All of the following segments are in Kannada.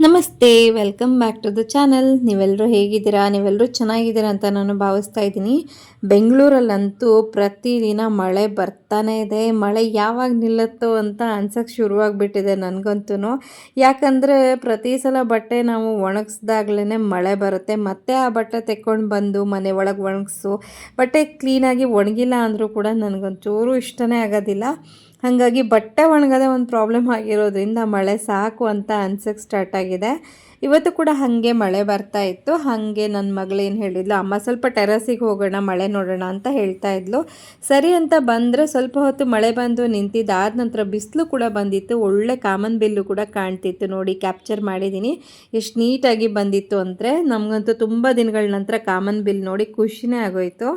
ನಮಸ್ತೆ, welcome back to the channel. ನೀವೆಲ್ಲರೂ ಹೇಗಿದ್ದೀರಾ? ನೀವೆಲ್ಲರೂ ಚೆನ್ನಾಗಿದ್ದೀರಾ ಅಂತ ನಾನು ಭಾವಿಸ್ತಾ ಇದ್ದೀನಿ. ಬೆಂಗಳೂರಲ್ಲಂತೂ ಪ್ರತಿದಿನ ಮಳೆ ಬರ್ತಾನೆ ಇದೆ. ಮಳೆ ಯಾವಾಗ ನಿಲ್ಲತ್ತೋ ಅಂತ ಅನ್ಸೋಕ್ಕೆ ಶುರುವಾಗಿಬಿಟ್ಟಿದೆ ನನಗಂತೂ ಯಾಕಂದರೆ ಪ್ರತಿ ಸಲ ಬಟ್ಟೆ ನಾವು ಒಣಗಿಸ್ದಾಗ್ಲೇ ಮಳೆ ಬರುತ್ತೆ. ಮತ್ತೆ ಆ ಬಟ್ಟೆ ತೆಕ್ಕೊಂಡು ಬಂದು ಮನೆ ಒಳಗೆ ಒಣಗಿಸು, ಬಟ್ಟೆ ಕ್ಲೀನಾಗಿ ಒಣಗಿಲ್ಲ ಅಂದರೂ ಕೂಡ ನನಗೊಂಚೂರು ಇಷ್ಟನೇ ಆಗೋದಿಲ್ಲ. ಹಾಗಾಗಿ ಬಟ್ಟೆ ಒಣಗದೆ ಒಂದು ಪ್ರಾಬ್ಲಮ್ ಆಗಿರೋದ್ರಿಂದ ಮಳೆ ಸಾಕು ಅಂತ ಅನ್ಸಕ್ಕೆ ಸ್ಟಾರ್ಟ್ ಆಗಿದೆ. ಇವತ್ತು ಕೂಡ ಹಾಗೆ ಮಳೆ ಬರ್ತಾ ಇತ್ತು. ಹಾಗೆ ನನ್ನ ಮಗಳು ಏನು ಹೇಳಿದ್ಲು, ಅಮ್ಮ, ಸ್ವಲ್ಪ ಟೆರಸಿಗೆ ಹೋಗೋಣ, ಮಳೆ ನೋಡೋಣ ಅಂತ ಹೇಳ್ತಾ ಇದ್ಲು. ಸರಿ ಅಂತ ಬಂದರೆ ಸ್ವಲ್ಪ ಹೊತ್ತು ಮಳೆ ಬಂದು ನಿಂತಿದ್ದಾದ ನಂತರ ಬಿಸಿಲು ಕೂಡ ಬಂದಿತ್ತು. ಒಳ್ಳೆ ಕಾಮನ್ ಬಿಲ್ಲು ಕೂಡ ಕಾಣ್ತಿತ್ತು. ನೋಡಿ ಕ್ಯಾಪ್ಚರ್ ಮಾಡಿದ್ದೀನಿ ಎಷ್ಟು ನೀಟಾಗಿ ಬಂದಿತ್ತು ಅಂದರೆ ನಮಗಂತೂ ತುಂಬ ದಿನಗಳ ನಂತರ ಕಾಮನ್ ಬಿಲ್ ನೋಡಿ ಖುಷಿನೇ ಆಗೋಯ್ತು.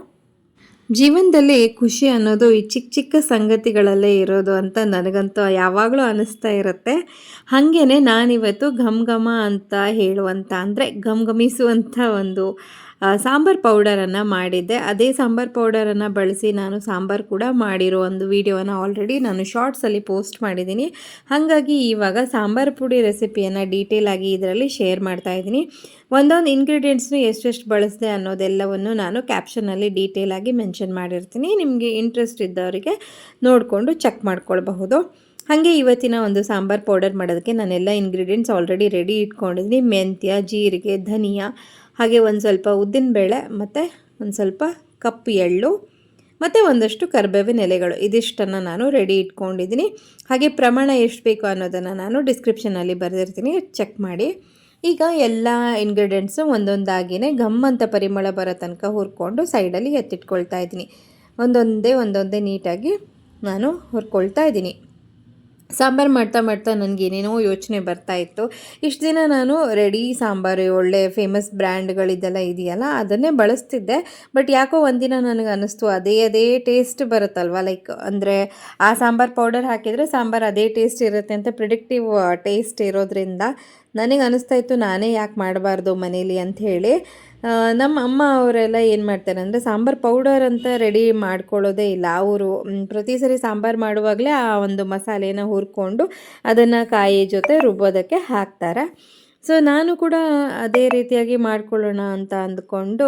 ಜೀವನದಲ್ಲಿ ಖುಷಿ ಅನ್ನೋದು ಈ ಚಿಕ್ಕ ಚಿಕ್ಕ ಸಂಗತಿಗಳಲ್ಲೇ ಇರೋದು ಅಂತ ನನಗಂತೂ ಯಾವಾಗಲೂ ಅನ್ನಿಸ್ತಾ ಇರುತ್ತೆ. ಹಾಗೇ ನಾನಿವತ್ತು ಘಮ್ ಘಮ ಅಂತ ಹೇಳುವಂಥ ಅಂದರೆ ಘಮ್ ಘಮಿಸುವಂಥ ಒಂದು ಸಾಂಬಾರ್ ಪೌಡರನ್ನು ಮಾಡಿದ್ದೆ. ಅದೇ ಸಾಂಬಾರ್ ಪೌಡರನ್ನು ಬಳಸಿ ನಾನು ಸಾಂಬಾರು ಕೂಡ ಮಾಡಿರೋ ಒಂದು ವೀಡಿಯೋನ ಆಲ್ರೆಡಿ ನಾನು ಶಾರ್ಟ್ಸಲ್ಲಿ ಪೋಸ್ಟ್ ಮಾಡಿದ್ದೀನಿ. ಹಾಗಾಗಿ ಇವಾಗ ಸಾಂಬಾರ್ ಪುಡಿ ರೆಸಿಪಿಯನ್ನು ಡೀಟೇಲಾಗಿ ಇದರಲ್ಲಿ ಶೇರ್ ಮಾಡ್ತಾ ಇದ್ದೀನಿ. ಒಂದೊಂದು ಇಂಗ್ರೀಡಿಯೆಂಟ್ಸ್ನು ಎಷ್ಟೆಷ್ಟು ಬಳಸಿದೆ ಅನ್ನೋದೆಲ್ಲವನ್ನು ನಾನು ಕ್ಯಾಪ್ಷನಲ್ಲಿ ಡೀಟೇಲಾಗಿ ಮೆನ್ಷನ್ ಮಾಡಿರ್ತೀನಿ. ನಿಮಗೆ ಇಂಟ್ರೆಸ್ಟ್ ಇದ್ದವರಿಗೆ ನೋಡಿಕೊಂಡು ಚೆಕ್ ಮಾಡ್ಕೊಳ್ಬಹುದು. ಹಾಗೆ ಇವತ್ತಿನ ಒಂದು ಸಾಂಬಾರ್ ಪೌಡರ್ ಮಾಡೋದಕ್ಕೆ ನಾನೆಲ್ಲ ಇಂಗ್ರೀಡಿಯೆಂಟ್ಸ್ ಆಲ್ರೆಡಿ ರೆಡಿ ಇಟ್ಕೊಂಡಿದ್ದೀನಿ. ಮೆಂತ್ಯ, ಜೀರಿಗೆ, ಧನಿಯಾ, ಹಾಗೆ ಒಂದು ಸ್ವಲ್ಪ ಉದ್ದಿನಬೇಳೆ ಮತ್ತು ಒಂದು ಸ್ವಲ್ಪ ಕಪ್ಪು ಎಳ್ಳು, ಮತ್ತು ಒಂದಷ್ಟು ಕರ್ಬೇವಿನ ಎಲೆಗಳು. ಇದಿಷ್ಟನ್ನು ನಾನು ರೆಡಿ ಇಟ್ಕೊಂಡಿದ್ದೀನಿ. ಹಾಗೆ ಪ್ರಮಾಣ ಎಷ್ಟು ಬೇಕು ಅನ್ನೋದನ್ನು ನಾನು ಡಿಸ್ಕ್ರಿಪ್ಷನಲ್ಲಿ ಬರೆದಿರ್ತೀನಿ. ಚೆಕ್ ಮಾಡಿ. ಈಗ ಎಲ್ಲ ಇಂಗ್ರೀಡಿಯೆಂಟ್ಸು ಒಂದೊಂದಾಗಿಯೇ ಘಮ್ ಅಂತ ಪರಿಮಳ ಬರೋ ತನಕ ಹುರ್ಕೊಂಡು ಸೈಡಲ್ಲಿ ಎತ್ತಿಟ್ಕೊಳ್ತಾ ಇದ್ದೀನಿ. ಒಂದೊಂದೇ ಒಂದೊಂದೇ ನೀಟಾಗಿ ನಾನು ಹುರ್ಕೊಳ್ತಾ ಇದ್ದೀನಿ. ಸಾಂಬಾರು ಮಾಡ್ತಾ ಮಾಡ್ತಾ ನನಗೆ ಏನೇನೋ ಯೋಚನೆ ಬರ್ತಾ ಇತ್ತು. ಇಷ್ಟು ದಿನ ನಾನು ರೆಡಿ ಸಾಂಬಾರು, ಒಳ್ಳೆ ಫೇಮಸ್ ಬ್ರ್ಯಾಂಡ್ಗಳಿದೆಲ್ಲ ಇದೆಯಲ್ಲ, ಅದನ್ನೇ ಬಳಸ್ತಿದ್ದೆ. ಬಟ್ ಯಾಕೋ ಒಂದಿನ ನನಗೆ ಅನ್ನಿಸ್ತು ಅದೇ ಅದೇ ಟೇಸ್ಟ್ ಬರುತ್ತಲ್ವ? ಲೈಕ್ ಅಂದರೆ ಆ ಸಾಂಬಾರು ಪೌಡರ್ ಹಾಕಿದರೆ ಸಾಂಬಾರು ಅದೇ ಟೇಸ್ಟ್ ಇರುತ್ತೆ ಅಂತ ಪ್ರಿಡಿಕ್ಟಿವ್ ಟೇಸ್ಟ್ ಇರೋದ್ರಿಂದ ನನಗೆ ಅನಿಸ್ತಾ ಇತ್ತು ನಾನೇ ಯಾಕೆ ಮಾಡಬಾರ್ದು ಮನೇಲಿ ಅಂತ ಹೇಳಿ. ನಮ್ಮ ಅಮ್ಮ ಅವರೆಲ್ಲ ಏನು ಮಾಡ್ತಾರೆ ಅಂದರೆ ಸಾಂಬಾರು ಪೌಡರ್ ಅಂತ ರೆಡಿ ಮಾಡ್ಕೊಳ್ಳೋದೇ ಇಲ್ಲ. ಅವರು ಪ್ರತಿ ಸರಿ ಸಾಂಬಾರು ಮಾಡುವಾಗಲೇ ಆ ಒಂದು ಮಸಾಲೆನ ಹುರ್ಕೊಂಡು ಅದನ್ನು ಕಾಯಿ ಜೊತೆ ರುಬ್ಬೋದಕ್ಕೆ ಹಾಕ್ತಾರೆ. ಸೊ ನಾನು ಕೂಡ ಅದೇ ರೀತಿಯಾಗಿ ಮಾಡ್ಕೊಳ್ಳೋಣ ಅಂತ ಅಂದ್ಕೊಂಡು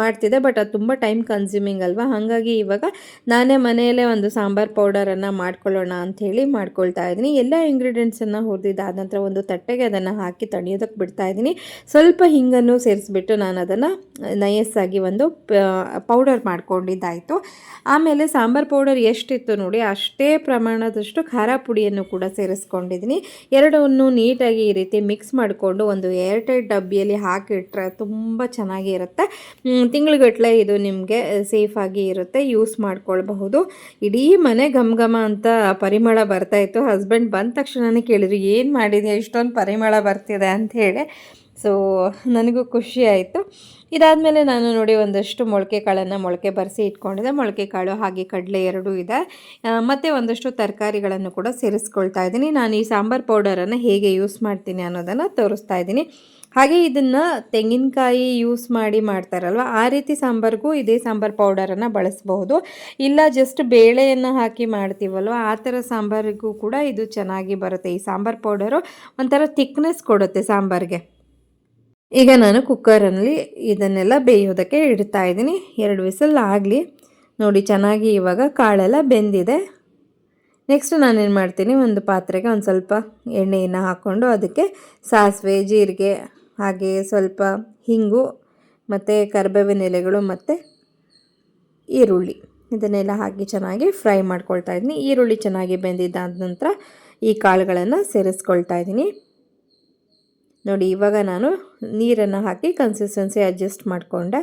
ಮಾಡ್ತಿದ್ದೆ. ಬಟ್ ಅದು ತುಂಬ ಟೈಮ್ ಕನ್ಸ್ಯೂಮಿಂಗ್ ಅಲ್ವಾ? ಹಾಗಾಗಿ ಇವಾಗ ನಾನೇ ಮನೆಯಲ್ಲೇ ಒಂದು ಸಾಂಬಾರು ಪೌಡರನ್ನು ಮಾಡ್ಕೊಳ್ಳೋಣ ಅಂಥೇಳಿ ಮಾಡ್ಕೊಳ್ತಾ ಇದ್ದೀನಿ. ಎಲ್ಲ ಇಂಗ್ರೀಡಿಯೆಂಟ್ಸನ್ನು ಹುರಿದಿದ್ದಾದ ನಂತರ ಒಂದು ತಟ್ಟೆಗೆ ಅದನ್ನು ಹಾಕಿ ತಣಿಯೋದಕ್ಕೆ ಬಿಡ್ತಾ ಇದ್ದೀನಿ. ಸ್ವಲ್ಪ ಹಿಂಗನ್ನು ಸೇರಿಸ್ಬಿಟ್ಟು ನಾನು ಅದನ್ನು ನಯಸ್ಸಾಗಿ ಒಂದು ಪೌಡರ್ ಮಾಡ್ಕೊಂಡಿದ್ದಾಯಿತು. ಆಮೇಲೆ ಸಾಂಬಾರು ಪೌಡರ್ ಎಷ್ಟಿತ್ತು ನೋಡಿ, ಅಷ್ಟೇ ಪ್ರಮಾಣದಷ್ಟು ಖಾರ ಪುಡಿಯನ್ನು ಕೂಡ ಸೇರಿಸ್ಕೊಂಡಿದ್ದೀನಿ. ಎರಡನ್ನು ನೀಟಾಗಿ ಈ ರೀತಿ ಮಿಕ್ಸ್ ಮಾಡಿಕೊಂಡು ಒಂದು ಏರ್ಟೈಟ್ ಡಬ್ಬಿಯಲ್ಲಿ ಹಾಕಿಟ್ರೆ ತುಂಬ ಚೆನ್ನಾಗಿರುತ್ತೆ ತಿಂಗಳುಗಟ್ಟಲೆ ಇದು ನಿಮಗೆ ಸೇಫಾಗಿ ಇರುತ್ತೆ ಯೂಸ್ ಮಾಡ್ಕೊಳ್ಬಹುದು. ಇಡೀ ಮನೆ ಘಮ ಘಮ ಅಂತ ಪರಿಮಳ ಬರ್ತಾಯಿತ್ತು ಹಸ್ಬೆಂಡ್ ಬಂದ ತಕ್ಷಣನೇ ಕೇಳಿದ್ರು, ಏನು ಮಾಡಿದೆ ಇಷ್ಟೊಂದು ಪರಿಮಳ ಬರ್ತಿದೆ ಅಂತ ಹೇಳಿ. ಸೊ ನನಗೂ ಖುಷಿ ಆಯಿತು. ಇದಾದಮೇಲೆ ನಾನು ನೋಡಿ ಒಂದಷ್ಟು ಮೊಳಕೆ ಕಾಳನ್ನು ಮೊಳಕೆ ಬರೆಸಿ ಇಟ್ಕೊಂಡಿದ್ದೆ. ಮೊಳಕೆ ಕಾಳು ಹಾಗೆ ಕಡಲೆ ಎರಡೂ ಇದೆ. ಮತ್ತು ಒಂದಷ್ಟು ತರಕಾರಿಗಳನ್ನು ಕೂಡ ಸೇರಿಸ್ಕೊಳ್ತಾ ಇದ್ದೀನಿ. ನಾನು ಈ ಸಾಂಬಾರು ಪೌಡರನ್ನು ಹೇಗೆ ಯೂಸ್ ಮಾಡ್ತೀನಿ ಅನ್ನೋದನ್ನು ತೋರಿಸ್ತಾ ಇದ್ದೀನಿ. ಹಾಗೆ ಇದನ್ನು ತೆಂಗಿನಕಾಯಿ ಯೂಸ್ ಮಾಡಿ ಮಾಡ್ತಾರಲ್ವ, ಆ ರೀತಿ ಸಾಂಬಾರಿಗೂ ಇದೇ ಸಾಂಬಾರು ಪೌಡರನ್ನು ಬಳಸಬಹುದು. ಇಲ್ಲ ಜಸ್ಟ್ ಬೇಳೆಯನ್ನು ಹಾಕಿ ಮಾಡ್ತೀವಲ್ವ, ಆ ಥರ ಸಾಂಬಾರಿಗೂ ಕೂಡ ಇದು ಚೆನ್ನಾಗಿ ಬರುತ್ತೆ. ಈ ಸಾಂಬಾರು ಪೌಡರು ಒಂಥರ ಥಿಕ್ನೆಸ್ ಕೊಡುತ್ತೆ ಸಾಂಬಾರಿಗೆ. ಈಗ ನಾನು ಕುಕ್ಕರಲ್ಲಿ ಇದನ್ನೆಲ್ಲ ಬೇಯೋದಕ್ಕೆ ಇಡ್ತಾ ಇದ್ದೀನಿ. ಎರಡು ವಿಸಲ್ ಆಗಲಿ. ನೋಡಿ, ಚೆನ್ನಾಗಿ ಇವಾಗ ಕಾಳೆಲ್ಲ ಬೆಂದಿದೆ. ನೆಕ್ಸ್ಟ್ ನಾನೇನು ಮಾಡ್ತೀನಿ? ಒಂದು ಪಾತ್ರೆಗೆ ಒಂದು ಸ್ವಲ್ಪ ಎಣ್ಣೆಯನ್ನು ಹಾಕ್ಕೊಂಡು ಅದಕ್ಕೆ ಸಾಸಿವೆ, ಜೀರಿಗೆ, ಹಾಗೆ ಸ್ವಲ್ಪ ಹಿಂಗು, ಮತ್ತು ಕರ್ಬೇವಿನ ಎಲೆಗಳು, ಮತ್ತು ಈರುಳ್ಳಿ. ಇದನ್ನೆಲ್ಲ ಹಾಕಿ ಚೆನ್ನಾಗಿ ಫ್ರೈ ಮಾಡ್ಕೊಳ್ತಾ ಇದ್ದೀನಿ. ಈರುಳ್ಳಿ ಚೆನ್ನಾಗಿ ಬೆಂದಿದ್ದಾದ ನಂತರ ಈ ಕಾಳುಗಳನ್ನು ಸೇರಿಸ್ಕೊಳ್ತಾ ಇದ್ದೀನಿ. ನೋಡಿ, ಇವಾಗ ನಾನು ನೀರನ್ನು ಹಾಕಿ ಕನ್ಸಿಸ್ಟೆನ್ಸಿ ಅಡ್ಜಸ್ಟ್ ಮಾಡಿಕೊಂಡೆ.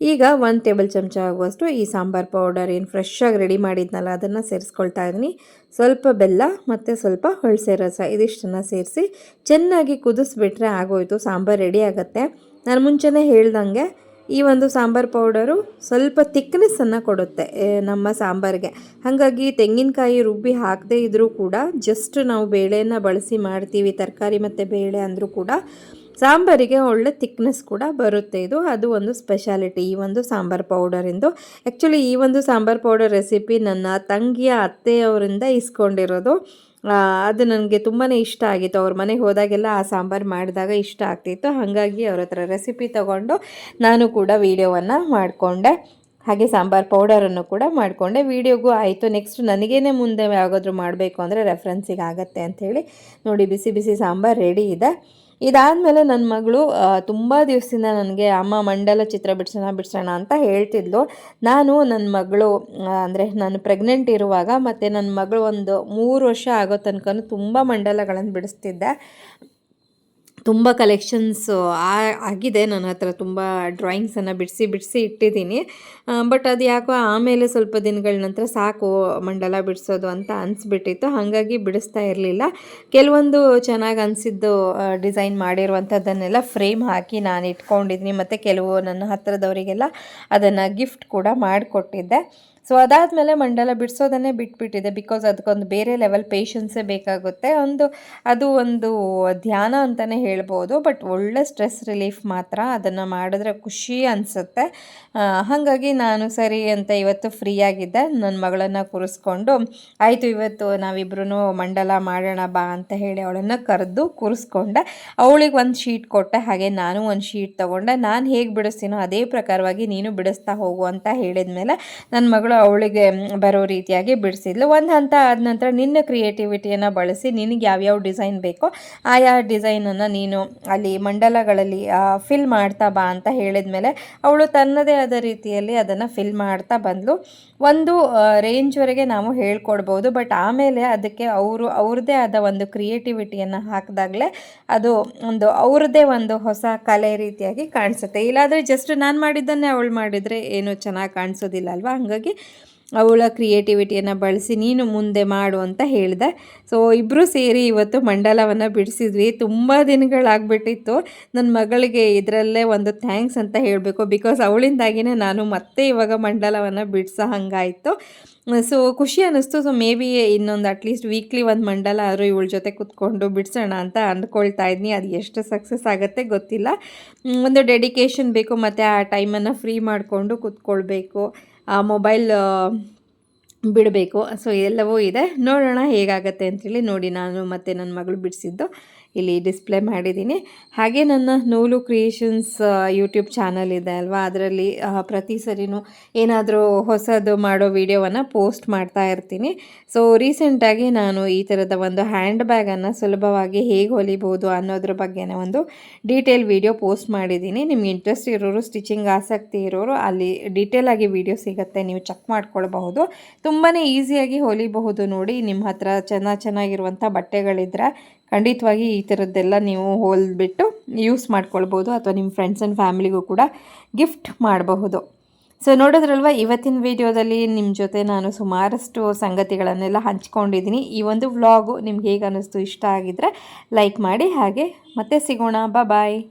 ಈಗ ಒಂದು ಟೇಬಲ್ ಚಮಚ ಆಗುವಷ್ಟು ಈ ಸಾಂಬಾರು ಪೌಡರ್ ಏನು ಫ್ರೆಶ್ಶಾಗಿ ರೆಡಿ ಮಾಡಿದ್ನಲ್ಲ, ಅದನ್ನು ಸೇರಿಸ್ಕೊಳ್ತಾ ಇದ್ದೀನಿ. ಸ್ವಲ್ಪ ಬೆಲ್ಲ ಮತ್ತು ಸ್ವಲ್ಪ ಹುಳಸೆ ರಸ ಇದಿಷ್ಟನ್ನು ಸೇರಿಸಿ ಚೆನ್ನಾಗಿ ಕುದಿಸ್ಬಿಟ್ರೆ ಆಗೋಯ್ತು, ಸಾಂಬಾರು ರೆಡಿ ಆಗುತ್ತೆ. ನಾನು ಮುಂಚೆನೇ ಹೇಳ್ದಂಗೆ ಈ ಒಂದು ಸಾಂಬಾರು ಪೌಡರು ಸ್ವಲ್ಪ ತಿಕ್ನೆಸ್ಸನ್ನು ಕೊಡುತ್ತೆ ನಮ್ಮ ಸಾಂಬಾರಿಗೆ. ಹಾಗಾಗಿ ತೆಂಗಿನಕಾಯಿ ರುಬ್ಬಿ ಹಾಕದೇ ಇದ್ದರೂ ಕೂಡ ಜಸ್ಟ್ ನಾವು ಬೇಳೆಯನ್ನು ಬಳಸಿ ಮಾಡ್ತೀವಿ, ತರಕಾರಿ ಮತ್ತು ಬೇಳೆ ಅಂದರೂ ಕೂಡ ಸಾಂಬಾರಿಗೆ ಒಳ್ಳೆ ತಿಕ್ನೆಸ್ ಕೂಡ ಬರುತ್ತೆ ಇದು. ಅದು ಒಂದು ಸ್ಪೆಷಾಲಿಟಿ ಈ ಒಂದು ಸಾಂಬಾರು ಪೌಡರಿಂದು ಆ್ಯಕ್ಚುಲಿ ಈ ಒಂದು ಸಾಂಬಾರು ಪೌಡರ್ ರೆಸಿಪಿ ನನ್ನ ತಂಗಿಯ ಅತ್ತೆಯವರಿಂದ ಇಸ್ಕೊಂಡಿರೋದು. ಅದು ನನಗೆ ತುಂಬಾ ಇಷ್ಟ ಆಗಿತ್ತು. ಅವ್ರ ಮನೆಗೆ ಹೋದಾಗೆಲ್ಲ ಆ ಸಾಂಬಾರು ಮಾಡಿದಾಗ ಇಷ್ಟ ಆಗ್ತಿತ್ತು. ಹಾಗಾಗಿ ಅವ್ರ ಹತ್ರ ರೆಸಿಪಿ ತಗೊಂಡು ನಾನು ಕೂಡ ವೀಡಿಯೋವನ್ನು ಮಾಡಿಕೊಂಡೆ. ಹಾಗೆ ಸಾಂಬಾರು ಪೌಡರನ್ನು ಕೂಡ ಮಾಡಿಕೊಂಡೆ. ವೀಡಿಯೋಗೂ ಆಯಿತು. ನೆಕ್ಸ್ಟ್ ನನಗೇನೆ ಮುಂದೆ ಯಾವಾಗಾದ್ರೂ ಮಾಡಬೇಕು ಅಂದರೆ ರೆಫ್ರೆನ್ಸಿಗೆ ಆಗುತ್ತೆ ಅಂಥೇಳಿ ನೋಡಿ, ಬಿಸಿ ಬಿಸಿ ಸಾಂಬಾರು ರೆಡಿ ಇದೆ. ಇದಾದಮೇಲೆ ನನ್ನ ಮಗಳು ತುಂಬ ದಿವಸದಿಂದ ನನಗೆ, ಅಮ್ಮ, ಮಂಡಲ ಚಿತ್ರ ಬಿಡಿಸೋಣ ಬಿಡಿಸೋಣ ಅಂತ ಹೇಳ್ತಿದ್ಲು. ನಾನು ನನ್ನ ಮಗಳು ಅಂದರೆ ನಾನು ಪ್ರೆಗ್ನೆಂಟ್ ಇರುವಾಗ ಮತ್ತು ನನ್ನ ಮಗಳು ಒಂದು ಮೂರು ವರ್ಷ ಆಗೋ ತನಕ ತುಂಬ ಮಂಡಲಗಳನ್ನು ಬಿಡಿಸ್ತಿದ್ದೆ. ತುಂಬ ಕಲೆಕ್ಷನ್ಸ್ ಆಗಿದೆ. ನನ್ನ ಹತ್ರ ತುಂಬ ಡ್ರಾಯಿಂಗ್ಸನ್ನು ಬಿಡಿಸಿ ಬಿಡಿಸಿ ಇಟ್ಟಿದ್ದೀನಿ. ಬಟ್ ಅದು ಯಾಕೋ ಆಮೇಲೆ ಸ್ವಲ್ಪ ದಿನಗಳ ನಂತರ ಸಾಕು ಮಂಡಲ ಬಿಡಿಸೋದು ಅಂತ ಅನಿಸ್ಬಿಟ್ಟಿತ್ತು. ಹಾಗಾಗಿ ಬಿಡಿಸ್ತಾ ಇರಲಿಲ್ಲ. ಕೆಲವೊಂದು ಚೆನ್ನಾಗಿ ಅನಿಸಿದ್ದು ಡಿಸೈನ್ ಮಾಡಿರುವಂಥದ್ದನ್ನೆಲ್ಲ ಫ್ರೇಮ್ ಹಾಕಿ ನಾನು ಇಟ್ಕೊಂಡಿದ್ದೀನಿ ಮತ್ತು ಕೆಲವು ನನ್ನ ಹತ್ರದವರಿಗೆಲ್ಲ ಅದನ್ನು ಗಿಫ್ಟ್ ಕೂಡ ಮಾಡಿಕೊಟ್ಟಿದ್ದೆ. ಸೊ ಅದಾದಮೇಲೆ ಮಂಡಲ ಬಿಡಿಸೋದನ್ನೇ ಬಿಟ್ಬಿಟ್ಟಿದೆ ಬಿಕಾಸ್ ಅದಕ್ಕೊಂದು ಬೇರೆ ಲೆವೆಲ್ ಪೇಷನ್ಸೇ ಬೇಕಾಗುತ್ತೆ. ಒಂದು, ಅದು ಒಂದು ಧ್ಯಾನ ಅಂತಲೇ ಹೇಳ್ಬೋದು ಬಟ್ ಒಳ್ಳೆ ಸ್ಟ್ರೆಸ್ ರಿಲೀಫ್ ಮಾತ್ರ ಅದನ್ನು ಮಾಡಿದ್ರೆ ಖುಷಿ ಅನಿಸುತ್ತೆ. ಹಾಗಾಗಿ ನಾನು ಸರಿ ಅಂತ ಇವತ್ತು ಫ್ರೀ ಆಗಿದ್ದೆ. ನನ್ನ ಮಗಳನ್ನು ಕೂರಿಸ್ಕೊಂಡು, ಆಯಿತು ಇವತ್ತು ನಾವಿಬ್ರು ಮಂಡಲ ಮಾಡೋಣ ಬಾ ಅಂತ ಹೇಳಿ ಅವಳನ್ನು ಕರೆದು ಕೂರಿಸ್ಕೊಂಡೆ. ಅವಳಿಗೆ ಒಂದು ಶೀಟ್ ಕೊಟ್ಟೆ, ಹಾಗೆ ನಾನು ಒಂದು ಶೀಟ್ ತೊಗೊಂಡೆ. ನಾನು ಹೇಗೆ ಬಿಡಿಸ್ತೀನೋ ಅದೇ ಪ್ರಕಾರವಾಗಿ ನೀನು ಬಿಡಿಸ್ತಾ ಹೋಗು ಅಂತ ಹೇಳಿದ ಮೇಲೆ ನನ್ನ ಮಗಳು ಅವಳಿಗೆ ಬರೋ ರೀತಿಯಾಗಿ ಬಿಡಿಸಿದ್ಲು. ಒಂದು ಹಂತ ಆದ ನಂತರ ನಿನ್ನ ಕ್ರಿಯೇಟಿವಿಟಿಯನ್ನು ಬಳಸಿ ನಿನಗೆ ಯಾವ್ಯಾವ ಡಿಸೈನ್ ಬೇಕೋ ಆಯಾ ಡಿಸೈನನ್ನು ನೀನು ಅಲ್ಲಿ ಮಂಡಲಗಳಲ್ಲಿ ಫಿಲ್ ಮಾಡ್ತಾ ಬಾ ಅಂತ ಹೇಳಿದ ಮೇಲೆ ಅವಳು ತನ್ನದೇ ಆದ ರೀತಿಯಲ್ಲಿ ಅದನ್ನು ಫಿಲ್ ಮಾಡ್ತಾ ಬಂದಳು ಒಂದು ರೇಂಜ್ವರೆಗೆ ನಾವು ಹೇಳ್ಕೊಡ್ಬೋದು ಬಟ್ ಆಮೇಲೆ ಅದಕ್ಕೆ ಅವರು, ಅವ್ರದ್ದೇ ಆದ ಒಂದು ಕ್ರಿಯೇಟಿವಿಟಿಯನ್ನು ಹಾಕಿದಾಗಲೇ ಅದು ಒಂದು ಅವ್ರದ್ದೇ ಒಂದು ಹೊಸ ಕಲೆ ರೀತಿಯಾಗಿ ಕಾಣಿಸುತ್ತೆ. ಇಲ್ಲಾಂದರೆ ಜಸ್ಟ್ ನಾನು ಮಾಡಿದ್ದನ್ನೇ ಅವಳು ಮಾಡಿದರೆ ಏನು ಚೆನ್ನಾಗಿ ಕಾಣಿಸೋದಿಲ್ಲ ಅಲ್ವಾ? ಹಾಗಾಗಿ ಅವಳ ಕ್ರಿಯೇಟಿವಿಟಿಯನ್ನು ಬಳಸಿ ನೀನು ಮುಂದೆ ಮಾಡು ಅಂತ ಹೇಳಿದೆ. ಸೊ ಇಬ್ಬರು ಸೇರಿ ಇವತ್ತು ಮಂಡಲವನ್ನು ಬಿಡಿಸಿದ್ವಿ. ತುಂಬ ದಿನಗಳಾಗ್ಬಿಟ್ಟಿತ್ತು. ನನ್ನ ಮಗಳಿಗೆ ಇದರಲ್ಲೇ ಒಂದು ಥ್ಯಾಂಕ್ಸ್ ಅಂತ ಹೇಳಬೇಕು. ಬಿಕಾಸ್ ಅವಳಿಂದಾಗಿಯೇ ನಾನು ಮತ್ತೆ ಇವಾಗ ಮಂಡಲವನ್ನು ಬಿಡಿಸೋ ಹಂಗಾಯಿತು ಸೊ ಖುಷಿ ಅನ್ನಿಸ್ತು. ಸೊ ಮೇ ಬಿ ಇನ್ನೊಂದು ಅಟ್ಲೀಸ್ಟ್ ವೀಕ್ಲಿ ಒಂದು ಮಂಡಲ ಆದರೂ ಇವಳ ಜೊತೆ ಕುತ್ಕೊಂಡು ಬಿಡಿಸೋಣ ಅಂತ ಅಂದ್ಕೊಳ್ತಾ ಇದ್ದೀನಿ ಅದು ಎಷ್ಟು ಸಕ್ಸಸ್ ಆಗುತ್ತೆ ಗೊತ್ತಿಲ್ಲ. ಒಂದು ಡೆಡಿಕೇಶನ್ ಬೇಕು. ಮತ್ತು ಆ ಟೈಮನ್ನು ಫ್ರೀ ಮಾಡಿಕೊಂಡು ಕುತ್ಕೊಳ್ಬೇಕು. ಮೊಬೈಲ್ ಬಿಡಬೇಕು. ಸೊ ಎಲ್ಲವೂ ಇದೆ. ನೋಡೋಣ ಹೇಗಾಗತ್ತೆ ಅಂತೇಳಿ ನೋಡಿ ನಾನು ಮತ್ತು ನನ್ನ ಮಗಳು ಬಿಡಿಸಿದ್ದು. ಇಲ್ಲಿ ಡಿಸ್ಪ್ಲೇ ಮಾಡಿದ್ದೀನಿ. ಹಾಗೆ ನನ್ನ ನೂಲು ಕ್ರಿಯೇಷನ್ಸ್ ಯೂಟ್ಯೂಬ್ ಚಾನಲ್ ಇದೆ ಅಲ್ವಾ? ಅದರಲ್ಲಿ ಪ್ರತಿ ಸರಿನೂ ಏನಾದರೂ ಹೊಸದು ಮಾಡೋ ವಿಡಿಯೋವನ್ನು ಪೋಸ್ಟ್ ಮಾಡ್ತಾ ಇರ್ತೀನಿ. ಸೊ ರೀಸೆಂಟಾಗಿ ನಾನು ಈ ಥರದ ಒಂದು ಹ್ಯಾಂಡ್ ಬ್ಯಾಗನ್ನು ಸುಲಭವಾಗಿ ಹೇಗೆ ಹೊಲಿಬೋದು ಅನ್ನೋದ್ರ ಬಗ್ಗೆನೇ ಒಂದು ಡೀಟೇಲ್ ವಿಡಿಯೋ ಪೋಸ್ಟ್ ಮಾಡಿದ್ದೀನಿ. ನಿಮ್ಗೆ ಇಂಟ್ರೆಸ್ಟ್ ಇರೋರು ಸ್ಟಿಚಿಂಗ್ ಆಸಕ್ತಿ ಇರೋರು, ಅಲ್ಲಿ ಡೀಟೇಲ್ ಆಗಿ ವಿಡಿಯೋ ಸಿಗುತ್ತೆ, ನೀವು ಚೆಕ್ ಮಾಡ್ಕೊಳ್ಬಹುದು. ತುಂಬಾ ಈಸಿಯಾಗಿ ಹೊಲಿಬಹುದು ನೋಡಿ. ನಿಮ್ಮ ಹತ್ರ ಚೆನ್ನಾಗಿ ಚೆನ್ನಾಗಿರುವಂಥ ಬಟ್ಟೆಗಳಿದ್ರೆ ಖಂಡಿತವಾಗಿ ಈ ಥರದ್ದೆಲ್ಲ ನೀವು ಹೋಲ್ಬಿಟ್ಟು ಯೂಸ್ ಮಾಡ್ಕೊಳ್ಬೋದು ಅಥವಾ ನಿಮ್ಮ ಫ್ರೆಂಡ್ಸ್ ಆ್ಯಂಡ್ ಫ್ಯಾಮಿಲಿಗೂ ಕೂಡ ಗಿಫ್ಟ್ ಮಾಡಬಹುದು. ಸೊ ನೋಡೋದ್ರಲ್ವ, ಇವತ್ತಿನ ವಿಡಿಯೋದಲ್ಲಿ ನಿಮ್ಮ ಜೊತೆ ನಾನು ಸುಮಾರಷ್ಟು ಸಂಗತಿಗಳನ್ನೆಲ್ಲ ಹಂಚ್ಕೊಂಡಿದ್ದೀನಿ. ಈ ಒಂದು ವ್ಲಾಗು ನಿಮ್ಗೆ ಹೇಗೆ ಅನ್ನಿಸ್ತು ಇಷ್ಟ ಆಗಿದ್ದರೆ ಲೈಕ್ ಮಾಡಿ, ಹಾಗೆ ಮತ್ತೆ ಸಿಗೋಣ. ಬಾಯ್